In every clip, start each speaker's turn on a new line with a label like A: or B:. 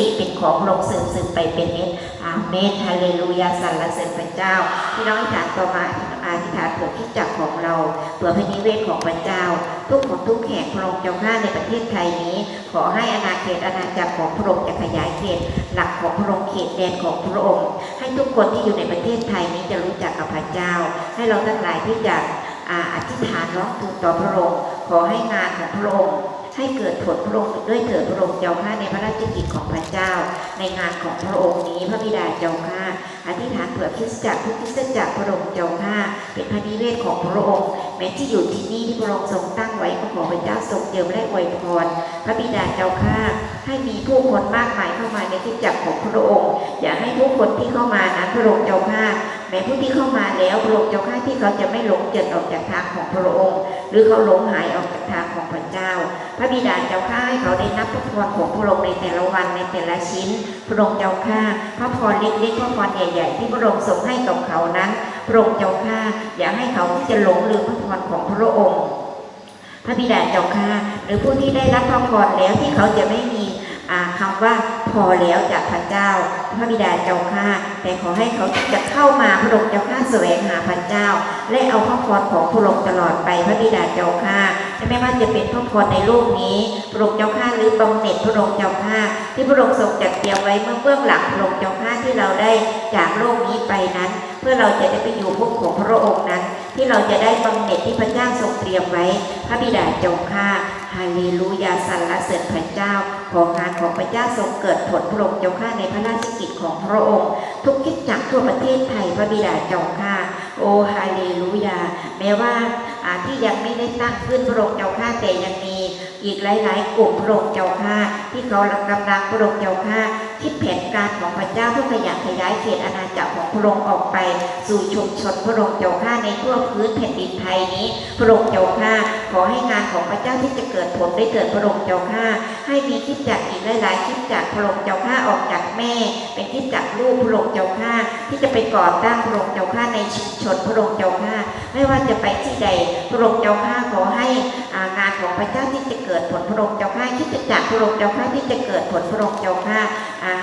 A: ติเป็นของพระองค์สืบสืบไปเป็นนิจอาเมนฮาเลลูยาสรรเสริญพระเจ้าพี่น้องอธิษฐานต่อมาอาธิษฐานเผื่อที่จักของเราเผื่อพระนิเวศของพระเจ้า ทุกคนทุกแห่งพระองค์เจ้าข้าในประเทศไทยนี้ ขอให้อาณาเขตอาณาจักรของพระองค์จะขยายเขตหลักของพระองค์เขตแดนของพระองค์ ให้ทุกคนที่อยู่ในประเทศไทยนี้จะรู้จักกับพระเจ้า ให้เราทั้งหลายที่จะอาอธิษฐานร้องทูลต่อพระองค์ขอให้งานของพระองค์ ให้เกิดผลพระองค์ด้วยเถิดพระองค์เจ้าข้าในพระราชกิจของพระเจ้า ในงานของพระองค์นี้พระบิดาเจ้าข้าอธิษฐานเผื่อคิสจักรทุกคิสจักรพระองค์เจ้าข้าเป็นพระนิเวศของพระองค์แม้ที่อยู่ที่นี่ที่พระองค์ทรงตั้งไว้ก็ขอพระเจ้าทรงเจิมและอวยพรพระบิดาเจ้าข้าให้มีผู้คนมากมายเข้ามาในคิสจักรของพระองค์ อย่าให้ผู้คนที่เข้ามานั้นพระองค์เจ้าข้า แม้ผู้ที่เข้ามาแล้วพระองค์เจ้าข้าที่เขาจะไม่หลงเจิดออกจากทางของพระองค์ หรือเขาหลงหายออกจากทางของพระเจ้า พระบิดาเจ้าข้าให้เขาได้นับพระพรของพระองค์ในแต่ละวันในแต่ละชิ้น พระองค์เจ้าข้าพระพรเล็กๆพระพรใหญ่ ๆ ที่พระองค์ทรงให้กับเขานั้นพระองค์เจ้าข้าอย่าให้เขาที่จะหลงลืมพระพรของพระองค์ พระบิดาเจ้าข้าหรือผู้ที่ได้รับพระพรแล้วที่เขาจะไม่มีอ่าคำว่า พอแล้วจากพระเจ้า พระบิดาเจ้าข้าแต่ขอให้เขาจะเข้ามาพระองค์เจ้าข้าแสวงหาพระเจ้า และเอาพระพรของพระองค์ตลอดไปพระบิดาเจ้าข้าไม่ว่าจะเป็นพระพรในโลกนี้พระองค์เจ้าข้าหรือบำเหน็จพระองค์เจ้าข้าที่พระองค์ทรงจัดเตรียมไว้เมื่อเบื้องหลังพระองค์เจ้าข้าที่เราได้จากโลกนี้ไปนั้น เพื่อเราจะได้ไปอยู่พบของพระองค์นั้น ที่เราจะได้บำเหน็จที่พระเจ้าทรงเตรียมไว้ พระบิดาเจ้าข้าฮาเลลูยาสรรเสริญพระเจ้า ของงานของพระเจ้าทรงเกิดผลพระองค์เจ้าข้าในพระราชกิจของพระองค์ ทุกคิดจักทั่วประเทศไทยพระบิดาเจ้าข้าโอฮาเลลูยาแม้ว่าอ่าที่ยังไม่ได้ตั้งขึ้นพระองค์เจ้าข้าแต่ยังมีอีกหลาย ๆ กลุ่มพระองค์เจ้าข้าที่เขากำลังพระองค์เจ้าข้า คิดแผนการของพระเจ้าเพื่อขยายขยายเขตอาณาจักรของพระองค์ออกไป สู่ชุมชนพระองค์เจ้าข้าในทั่วพื้นแผ่นดินไทยนี้ พระองค์เจ้าข้าขอให้งานของพระเจ้าที่จะเกิดผลได้เกิดพระองค์เจ้าข้าให้มีคิดจักอีกหลายๆคิดจักพระองค์เจ้าข้าออกจากแม่ เป็นคิดจักลูกพระองค์เจ้าข้าที่จะไปก่อตั้งพระองค์เจ้าข้าในชุมชนพระองค์เจ้าข้าไม่ว่าจะไปที่ใดพระองค์เจ้าข้าขอให้งานของพระเจ้าที่จะเกิดผลพระองค์เจ้าข้าคิดจักพระองค์เจ้าข้าที่จะเกิดผลพระองค์เจ้าข้า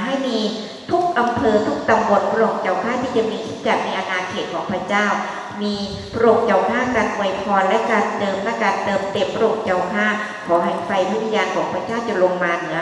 A: ให้มีทุกอำเภอทุกตำบลพระองค์เจ้าข้าที่จะมีคิดจักรในอาณาเขตของพระเจ้า มีพระองค์เจ้าข้าการไวยพรและการเติมและการเติมเต็มพระองค์เจ้าข้าขอให้ไฟพระวิญญาณของพระเจ้าจะลงมาเหนือ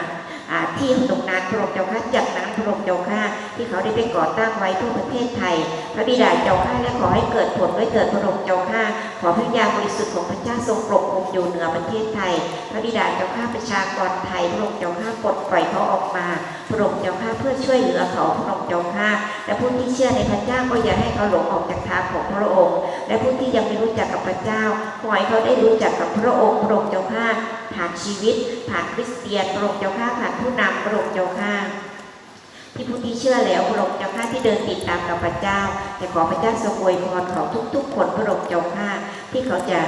A: ที่ตรงนั้นพระองค์เจ้าข้าจากนั้นพระองค์เจ้าข้าที่เขาได้ไปก่อตั้งไว้ทั่วประเทศไทย พระบิดาเจ้าข้าและขอให้เกิดผลด้วยเกิดพระองค์เจ้าข้าขอพระญาบริสุทธิ์ของพระเจ้าทรงปกคลุมอยู่เหนือประเทศไทย พระบิดาเจ้าข้าประชากรไทยพระองค์เจ้าข้าปลดปล่อยเขาออกมาพระองค์เจ้าข้าเพื่อช่วยเหลือเขาพระองค์เจ้าข้าและผู้ที่เชื่อในพระเจ้าก็อย่าให้เขาหลงออกจากทางของพระองค์ และผู้ที่ยังไม่รู้จักกับพระเจ้าขอให้เขาได้รู้จักกับพระองค์พระองค์เจ้าข้า ผ่านชีวิต ผ่านคริสเตียนพระองค์เจ้าข้าผ่านผู้นำพระองค์เจ้าข้าที่ผู้ที่เชื่อแล้วพระองค์เจ้าข้าที่เดินติดตามกับพระเจ้า แต่ขอพระเจ้าทรงอวยพรเขาทุก ๆ คนพระองค์เจ้าข้าที่เขาจะ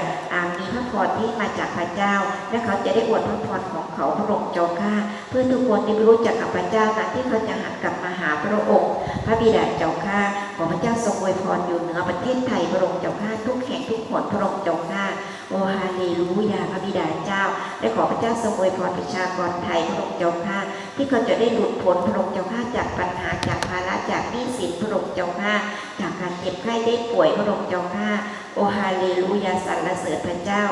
A: มีพระพรที่มาจากพระเจ้า และเขาจะได้อวดพระพรของเขาพระองค์เจ้าข้าเพื่อทุกคนที่ไม่รู้จักกับพระเจ้านั้นที่เขาจะหันกลับมาหาพระองค์ พระบิดาเจ้าข้าขอพระเจ้าทรงอวยพรอยู่เหนือประเทศไทยพระองค์เจ้าข้าทุกแห่งทุกหนพระองค์เจ้าข้า โอฮาเลลูยาพระบิดาเจ้า และขอพระเจ้าทรงอวยพรประชากรไทยพระองค์เจ้าข้าที่เขาจะได้หลุดพ้นพระองค์เจ้าข้าจากปัญหาจากภาระจากหนี้สินพระองค์เจ้าข้าจากการเจ็บไข้ได้ป่วยพระองค์เจ้าข้าโอฮาเลลูยาสรรเสริญพระเจ้า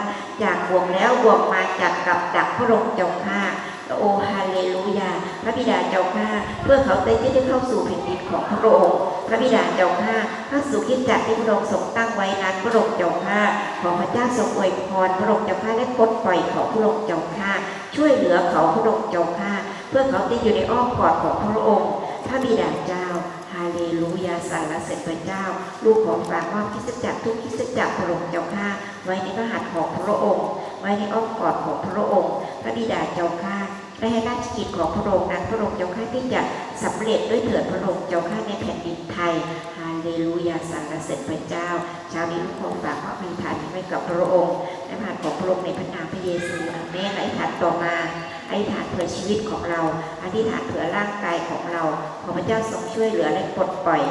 A: จากบ่วงแล้วบ่วงมาจากกับดักพระองค์เจ้าข้า โอฮาเลลูยา พระบิดาเจ้าข้า เพื่อเขาได้ที่ได้เข้าสู่แผ่นดินของพระองค์ พระบิดาเจ้าข้าเข้าสู่คิจักที่พระองค์ทรงตั้งไว้นั้นพระองค์เจ้าข้า ขอพระเจ้าทรงอวยพรพระองค์เจ้าข้าและปลดปล่อยเขาพระองค์เจ้าข้า ช่วยเหลือเขาพระองค์เจ้าข้า เพื่อเขาได้อยู่ในอ้อมกอดของพระองค์ พระบิดาเจ้าฮาเลลูยาสรรเสริญพระเจ้า ลูกของฝากมอบคริสตจักทุกคริสตจักพระองค์เจ้าข้าไว้ในพระหัตถ์ของพระองค์ ไว้ในอ้อมกอดของพระองค์ ระบิดาเจ้าข้าและให้ราชกิจของพระองค์นั้นพระองค์เจ้าข้าที่จะสำเร็จด้วยเถิดพระองค์เจ้าข้าในแผ่นดินไทยฮาเลลูยาสรรเสริญพระเจ้าเช้านี้ลูกของฝากมอบอธิษฐานไว้กับพระองค์ในพระหัตถ์ของพระองค์ในพระนามพระเยซูอาเมนและอธิษฐานต่อมาอธิษฐานเผื่อชีวิตของเราอธิษฐานเผื่อร่างกายของเราขอพระเจ้าทรงช่วยเหลือและปลดปล่อย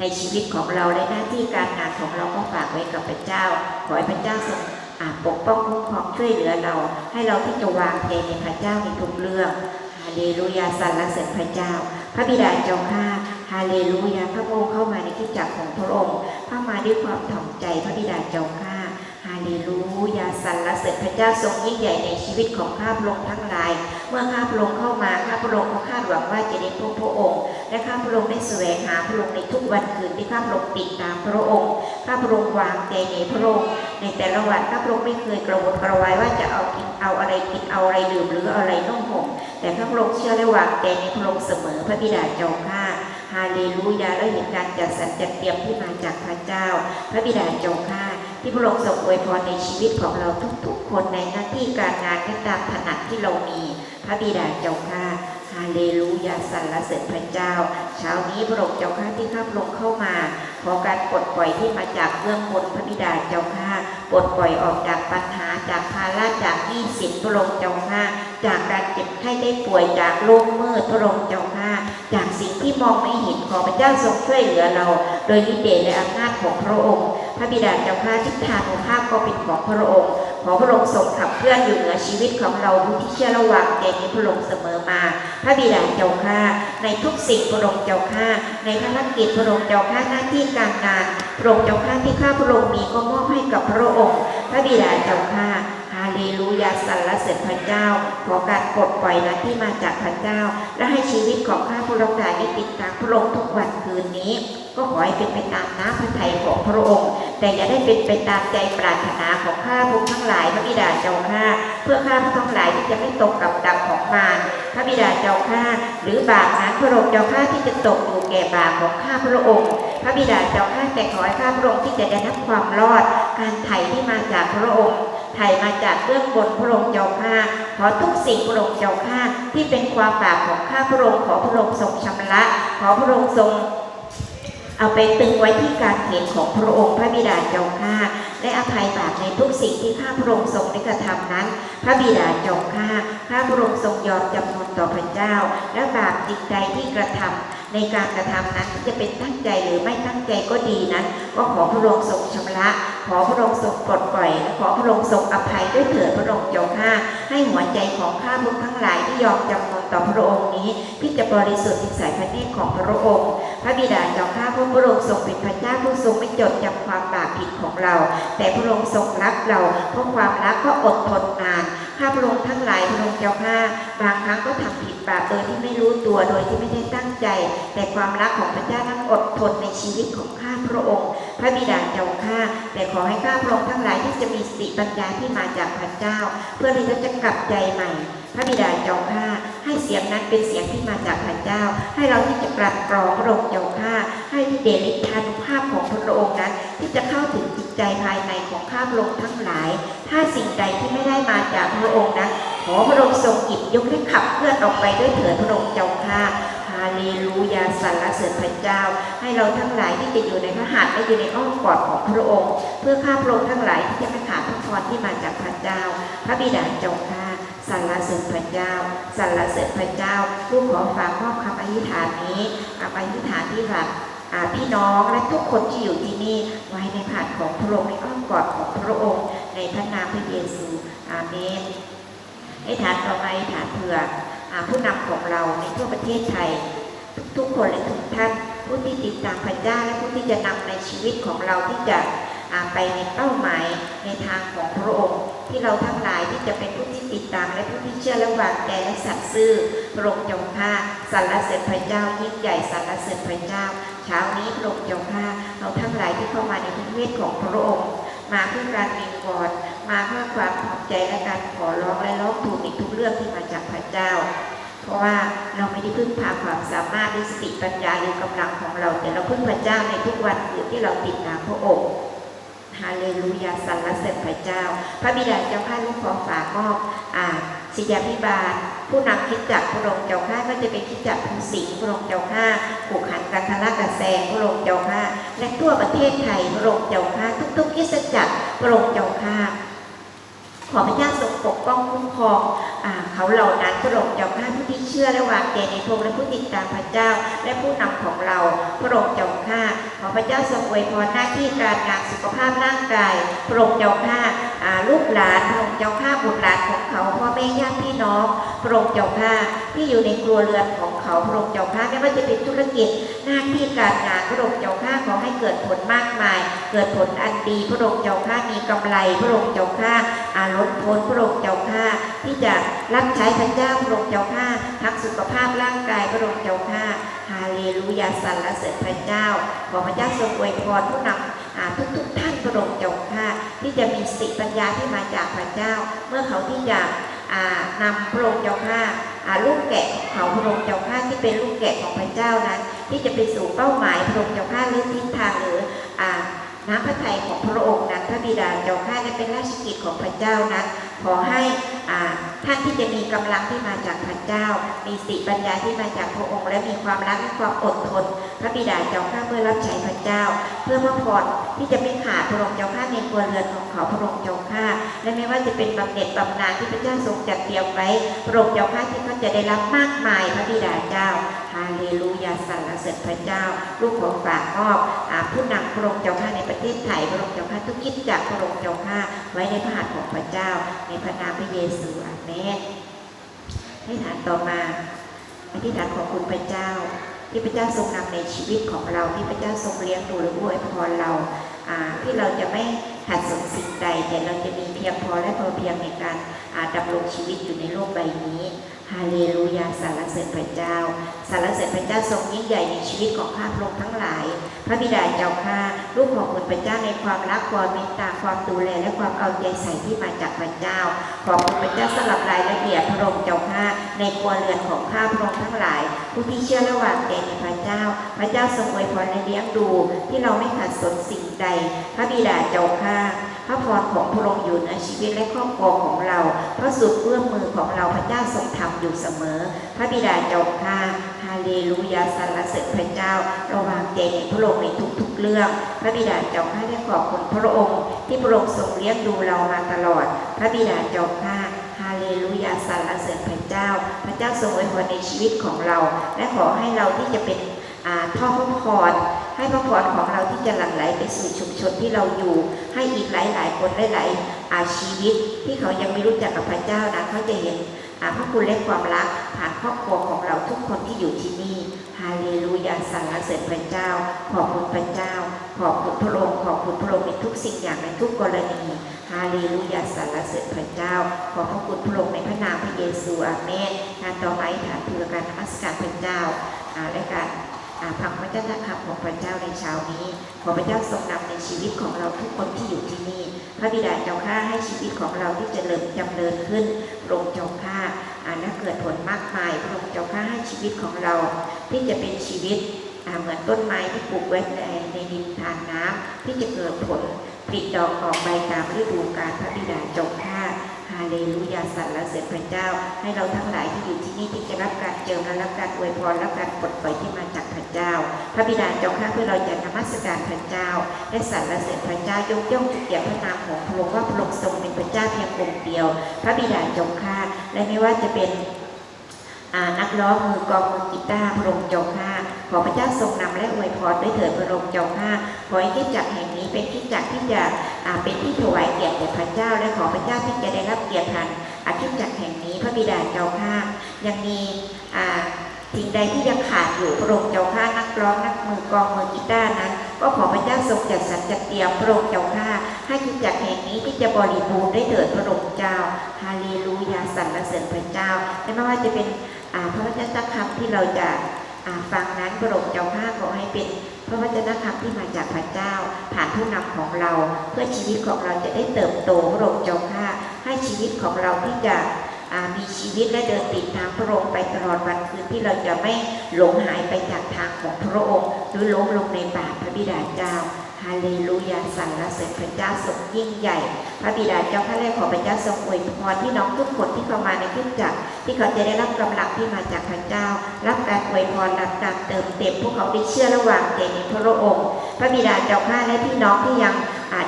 A: ในชีวิตของเราและหน้าที่การงานของเราก็ฝากไว้กับพระเจ้า ขอให้พระเจ้าทรงอา ปกป้องคุ้มครองช่วยเหลือเรา ให้เราที่จะวางใจในพระเจ้าในทุกเรื่องฮาเลลูยาสรรเสริญพระเจ้า พระบิดาเจ้าข้าฮาเลลูยาพระองค์เข้ามาในที่จักรของพระองค์เข้ามาด้วยความถ่อมใจพระบิดาเจ้าข้าาเลลูยาสรรเสริญพระเจ้าทรงยิ่งใหญ่ในชีวิตของข้าพระองค์ทั้งหลาย เมื่อข้าพระองค์เข้ามาข้าพระองค์ก็คาดหวังว่าจะได้พบพระองค์ และข้าพระองค์ได้แสวงหาพระองค์ในทุกวันคืนที่ข้าพระองค์ติดตามพระองค์ ข้าพระองค์วางใจในพระองค์ ในแต่ละวันข้าพระองค์ไม่เคยกระวนกระวายว่าจะเอากินเอาอะไรกินเอาอะไรดื่มหรืออาอะไรนุ่งห่มแต่ข้าพระองค์เชื่อและวางใจในพระองค์เสมอพระบิดาเจ้าข้าฮาเลลูยาและเห็นการจัดสรรจัดเตรียมที่มาจากพระเจ้า พระบิดาเจ้าข้า ที่พระองค์ทรงอวยพรในชีวิตของเราทุกๆ คนในหน้าที่การงานและตามถนัดที่เรามี พระบิดาเจ้าข้าฮาเลลูยาสรรเสริญพระเจ้า เช้านี้พระองค์เจ้าข้าที่ข้าพระองค์เข้ามาขอการปลดปล่อยที่มาจากเบื้องบนพระบิดาเจ้าข้าปลดปล่อยออกจากปัญหาจากภาระจากหนี้สินพระองค์เจ้าข้าจากการเจ็บไข้ได้ป่วยจากโรคมืดพระองค์เจ้าข้าจากสิ่งที่มองไม่เห็นขอพระเจ้าทรงช่วยเหลือเรา โดยฤทธิ์เดชและอำนาจของพระองค์ พระบิดาเจ้าข้าทิศทางของภาพก็เป็นของพระองค์ ขอพระองค์ทรงขับเคลื่อนอยู่เหนือชีวิตของเราผู้ที่เชื่อระหว่างใจในพระองค์เสมอมา พระบิดาเจ้าข้าในทุกสิ่งพระองค์เจ้าข้าในภารกิจพระองค์เจ้าข้าหน้าที่การงานพระองค์เจ้าข้าที่ข้าพระองค์มีก็มอบให้กับพระองค์ พระบิดาเจ้าข้าฮาเลลูยาสรรเสริญพระเจ้า ขอการปลดปล่อยนะที่มาจากพระเจ้า และให้ชีวิตของข้าพระองค์ได้ติดตามพระองค์ทุกวันคืนนี้ ก็ขอให้เป็นไปตามน้ำพระทัยของพระองค์ แต่อย่าได้เป็นไปตามใจปรารถนาของข้าพวกทั้งหลายพระบิดาเจ้าข้าเพื่อข้าพวกทั้งหลายที่จะไม่ตกกับดักของมารพระบิดาเจ้าข้าหรือบาปนั้นพระองค์เจ้าข้าที่จะตกอยู่แก่บาปของข้าพระองค์ พระบิดาเจ้าข้าแต่ขอให้ข้าพระองค์ที่จะได้รับความรอด การไถ่ที่มาจากพระองค์ไถ่มาจากเบื้องบนพระองค์เจ้าข้าขอทุกสิ่งพระองค์เจ้าข้าที่เป็นความบาปของข้าพระองค์ขอพระองค์ทรงชำระ ขอพระองค์ทรง เอาไปตึงไว้ที่การเห็นของพระองค์พระบิดาเจ้าข้าและอภัยบาปในทุกสิ่งที่ข้าพระองค์ทรงได้กระทำนั้น พระบิดาเจ้าข้าข้าพระองค์ทรงยอมจำนนต่อพระเจ้า และบาปจิตใจที่กระทำ ในการกระทำนั้นจะเป็นตั้งใจหรือไม่ตั้งใจก็ดีนั้นก็ขอพระองค์ทรงชำระ ขอพระองค์ทรงปลดปล่อยและขอพระองค์ทรงอภัยด้วยเถิดพระองค์เจ้าข้าให้หัวใจของข้าพวกทั้งหลายที่ยอมจำนนต่อพระองค์นี้ที่จะบริสุทธิ์ในสายพระเนตรของพระองค์ พระบิดาเจ้าข้าพระพระองค์ทรงเป็นพระเจ้าผู้ทรงไม่จดจำความบาปผิดของเรา แต่พระองค์ทรงรักเราเพราะความรักก็อดทนนาน ข้าพระองค์ทั้งหลายพระองค์เจ้าข้าบางครั้งก็ทำผิดบาปโดยที่ไม่รู้ตัวโดยที่ไม่ได้ตั้งใจ แต่ความรักของพระเจ้านั้นอดทนในชีวิตของข้า พระองค์ พระบิดาเจ้าข้าแต่ขอให้ข้าพระองค์ทั้งหลายที่จะมีสติปัญญาที่มาจากพระเจ้า เพื่อที่เราจะกลับใจใหม่ พระบิดาเจ้าข้าให้เสียงนั้นเป็นเสียงที่มาจากพระเจ้า ให้เราที่จะกลัดกรองพระองค์เจ้าข้าให้เดลิทานุภาพของพระองค์นั้น ที่จะเข้าถึงจิตใจภายในของข้าพระองค์ทั้งหลาย ถ้าสิ่งใดที่ไม่ได้มาจากพระองค์นั้นขอพระองค์ทรงหยิบยกและขับเคลื่อนออกไปด้วยเถิดพระองค์เจ้าข้า ฮาเลลูยาสรรเสริญพระเจ้า ให้เราทั้งหลายที่จะอยู่ในพระหัตถ์และอยู่ในอ้อมกอดของพระองค์ เพื่อข้าพระองค์ทั้งหลายที่จะไม่ขาดพระพรที่มาจากพระเจ้า พระบิดาจ้าข้าสรรเสริญพระเจ้าสรรเสริญพระเจ้าลูกขอฝากมอบคำอธิษฐานนี้คำอธิษฐานที่ฝากพี่น้องและทุกคนที่อยู่ที่นี่ไว้ในผ่านของพระองค์ในอ้อมกอดของพระองค์ ในพระนามพระเยซูอาเมนให้ฐานต่อไปฐานเผื่ออผู้นำของเราในทั่วประเทศไทย ทุกคนและทุกท่านผู้ที่ติดตามพระเจ้าและผู้ที่จะนำในชีวิตของเราที่จะไปในเป้าหมายในทางของพระองค์ ที่เราทั้งหลายที่จะเป็นผู้ที่ติดตามและผู้ที่เชื่อและวางใจและสัตย์ซื่อพระองค์จงข้าสรรเสริญพระเจ้ายิ่งใหญ่สรรเสริญพระเจ้า เช้านี้พระองค์จงข้าเราทั้งหลายที่เข้ามาในพระเวทของพระองค์ มาเพื่อการวิงวอนมาเพื่อความขอบใจและการขอร้องและร้องทูลในทุกเรื่องที่มาจากพระเจ้า เพราะว่าเราไม่ได้พึ่งพาความสามารถหรือสติปัญญาหรือกำลังของเรา แต่เราพึ่งพระเจ้าในทุกวันคืนที่เราติดตามพระองค์ฮาเลลูยาสรรเสริญพระเจ้า พระบิดาเจ้าข้าลูกขอฝากมอบอ่าศิยาพิบาล ผู้นำคิดจักพระองค์เจ้าข้าก็จะเป็นคิดจักรภูสิงห์พระองค์เจ้าข้าผูกขันกันทละกระแสงพระองค์เจ้าข้าและทั่วประเทศไทยพระองค์เจ้าข้าทุกๆคริสตจักพระองค์เจ้าข้า ขอพระเจ้าทรงปกป้องคุ้มครองอเขาเหล่านั้นพระองค์เจ้าข้าผู้ที่เชื่อและวางใจในพระองค์และผู้ติดตามพระเจ้า และผู้นำของเราพระองค์เจ้าข้าขอพระเจ้าทรงอวยพรหน้าที่การงานสุขภาพร่างกายพระองค์เจ้าข้าลูกหลานพระองค์เจ้าข้าบุตรหลานของเขาพ่อแม่ พระองค์เจ้าข้าที่อยู่ในครัวเรือนของเขาพระองค์เจ้าข้าไม่ว่าจะเป็นธุรกิจหน้าที่การงานพระองค์เจ้าข้าขอให้เกิดผลมากมาย เกิดผลอันดีพระองค์เจ้าข้ามีกำไรพระองค์เจ้าข้าอาลดพ้นพระองค์เจ้าข้าที่จะรับใช้พระเจ้าพระองค์เจ้าข้าทั้งสุขภาพร่างกายพระองค์เจ้าข้าฮาเลลูยาสรรเสริญพระเจ้า ขอพระเจ้าทรงอวยพรผู้นำอ่าทุกท่านพระองค์เจ้าข้าที่จะมีสติปัญญาที่มาจากพระเจ้า เมื่อเขาที่จะอ่า นำพระองค์เจ้าข้าลูกแกะเขาพระองค์เจ้าข้าที่เป็นลูกแกะของพระเจ้านั้น ที่จะไปสู่เป้าหมายพระองค์เจ้าข้าหรือทิศทางหรืออน้ำพระทัยของพระองค์นั้นพระบิดาเจ้าข้าได้เป็นราชกิจของพระเจ้านั้น ขอให้ท่านที่จะมีกำลังที่มาจากพระเจ้า มีสติปัญญาที่มาจากพระองค์ และมีความรักและความอดทน พระบิดาเจ้าข้าเพื่อรับใช้พระเจ้า เพื่อพระพรที่จะไม่ขาดพระองค์เจ้าข้าในครัวเรือนของเขาพระองค์เจ้าข้าและไม่ว่าจะเป็นบำเหน็จบำนาญที่พระเจ้าทรงจัดเตรียมไว้พระองค์เจ้าข้าที่เขาจะได้รับมากมายพระบิดาเจ้าฮาเลลูยาสรรเสริญพระเจ้า ลูกของฝากมอบผู้นำพระองค์เจ้าข้าในประเทศไทยพระองค์เจ้าข้าทุกคิดจากพระองค์เจ้าข้าไว้ในพระหัตถ์ของพระเจ้าในพระนามพระเยซูอาเมนให้ฐานต่อมาอธิษฐานของคุณพระเจ้า ที่พระเจ้าทรงนำในชีวิตของเราที่พระเจ้าทรงเลี้ยงดูและอวยพรเราอ่าที่เราจะไม่ ขัดสนสิ่งใดแต่เราจะมีเพียงพอและพอเพียงในการาดำรงชีวิตอยู่ในโลกใบนี้ฮาเลลูยาสรรเสริญพระเจ้าสรรเสริญพระเจ้าทรงยิ่งใหญ่ในชีวิตของข้าพระองค์ทั้งหลาย พระบิดาเจ้าข้าลูกของคุณพระเจ้าในความรักความเมตตาความดูแลและความเอาใจใส่ที่มาจากพระเจ้า ขอบคุณพระเจ้าสำหรับรายละเอียดพระองค์เจ้าข้าในครัวเรือนของข้าพระองค์ทั้งหลาย ผู้ที่เชื่อและวางใจในพระเจ้า พระเจ้าทรงอวยพรและเลี้ยงดู ที่เราไม่ขาดสนสิ่งใด พระบิดาเจ้าข้าพระพรของพระองค์อยู่ในชีวิตและครอบครัวของเรา พระสุดเอื้อมมือของเราพระเจ้าทรงทำอยู่เสมอ พระบิดาเจ้าข้าฮาเลลูยาสรรเสริญพระเจ้าเราวางใจในพระองค์ในทุกๆเรื่อง พระบิดาเจ้าข้าได้ขอบคุณพระองค์ ที่พระองค์ทรงเลี้ยงดูเรามาตลอด พระบิดาเจ้าข้าฮาเลลูยาสรรเสริญพระเจ้า พระเจ้าทรงอวยพรในชีวิตของเรา และขอให้เราที่จะเป็น ท่อพระพรให้พระพรของเราที่จะหลั่งไหลไปสู่ชุมชนที่เราอยู่ ให้อีกหลายๆคนหลายๆอาชีวิต ที่เขายังไม่รู้จักกับพระเจ้านะเขาจะเห็นอ่าพระคุณและความรักผ่านครอบครัวของเราทุกคนที่อยู่ที่นี่ฮาเลลูยาสรรเสริญพระเจ้า ขอบคุณพระเจ้า ขอบคุณพระองค์ขอบคุณพระองค์ในทุกสิ่งอย่างในทุกกรณีฮาเลลูยาสรรเสริญพระเจ้า ขอบพระคุณพระองค์ในพระนามพระเยซูอาเมนงานต่อไปฐานเพื่อการนมัสการพระเจ้าและการ พังพระเจ้าคำของพระเจ้าในเช้านี้ ขอพระเจ้าทรงนำในชีวิตของเราทุกคนที่อยู่ที่นี่ พระบิดาเจ้าข้าให้ชีวิตของเราที่จเจริญจำเริญขึ้นโปรงเจ้าข้าอ่าและเกิดผลมากมายพระองค์เจ้าข้าให้ชีวิตของเรา ที่จะเป็นชีวิตเหมือนต้นไม้ที่ปลูกไว้ในในดินทานน้ำที่จะเกิดผลผลิดอกออกใบตามฤดูกาลพระบิดาเจ้าข้าาเลลูยาสรรเสริญพระเจ้า ให้เราทั้งหลายที่อยู่ที่นี่ที่จะรับการเจิมและรับการอวยพรและการปลดปล่อยที่มาจากพระเจ้า พระบิดาเจ้าข้าเพื่อเราจะนมัสการพระเจ้าและสรรเสริญพระเจ้ายกย่องเกียรติพระนามของพระองค์ว่าพระองค์ทรงเป็นพระเจ้าเพียงองค์เดียว พระบิดาเจ้าข้าและไม่ว่าจะเป็นนักร้องมือกองมือกีตาร์พระองค์เจ้าข้า ขอพระเจ้าทรงนำและอวยพรด้วยเถิดพระองค์เจ้าข้าขอให้ที่จักแห่งนี้เป็นที่จักที่จะเป็นที่ถวายเกียรติแด่พระเจ้า และขอพระเจ้าที่จะได้รับเกียรติทันอาทิตย์จักแห่งนี้พระบิดาเจ้าข้ายังมีสิ่งใดที่ยังขาดอยู่พระองค์เจ้าข้านักร้องนักมือกองมือกีตาร์นั้น ก็ขอพระเจ้าทรงจัดสรรจัดเตรียมพระองค์เจ้าข้าให้ที่จักแห่งนี้ที่จะบริบูรณ์ได้เถิดพระองค์เจ้าฮาเลลูยาสรรเสริญพระเจ้าและไม่ว่าจะเป็นพระวจนะคำที่เราจะ ฟังนั้นพระองค์เจ้าข้าขอให้เป็นพระวจนะคำที่มาจากพระเจ้า ผ่านผู้นำของเรา เพื่อชีวิตของเราจะได้เติบโตพระองค์เจ้าข้าให้ชีวิตของเราที่จะมีชีวิตและเดินติดตามพระองค์ไปตลอดวันคืนที่เราจะไม่หลงหายไปจากทางของพระองค์หรือล้มลงในบาปพระบิดาเจ้า ฮาเลลูยาสรรเสริญพระเจ้าทรงยิ่งใหญ่ พระบิดาเจ้าข้าและขอพระเจ้าทรงอวยพรที่น้องทุกคนที่เข้ามาในคริสตจักรที่เขาจะได้รับกำลังที่มาจากพระเจ้า รับการอวยพรรับการเติมเต็มพวกเขาได้เชื่อและวางใจในพระองค์ พระบิดาเจ้าข้าและพี่น้องที่ยัง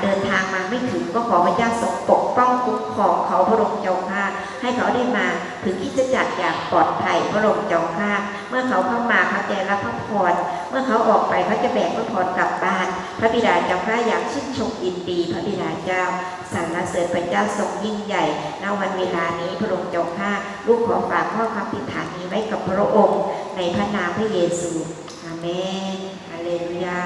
A: เดินทางมาไม่ถึงก็ขอพระเจ้าทรงปกป้องคุ้มครองเขาพระองค์เจ้าค่ะให้เขาได้มาถึงคริดจะจักอย่างปลอดภัยพระองค์เจ้าค่ะเมื่อเขาเข้ามาเขาจะรับพระพร เมื่อเขาออกไปเขาจะแบกพระพรกลับบ้าน พระบิดาเจ้าข้าอยากชื่นชมยินดี พระบิดาเจ้าสรรเสริญพระเจ้าทรงยิ่งใหญ่ณวันเวลานี้พระองค์เจ้าข้าลูกขอฝากข้อคำติฐานนี้ไว้กับพระองค์ ในพระนามพระเยซูอาเมนฮาเลลูยา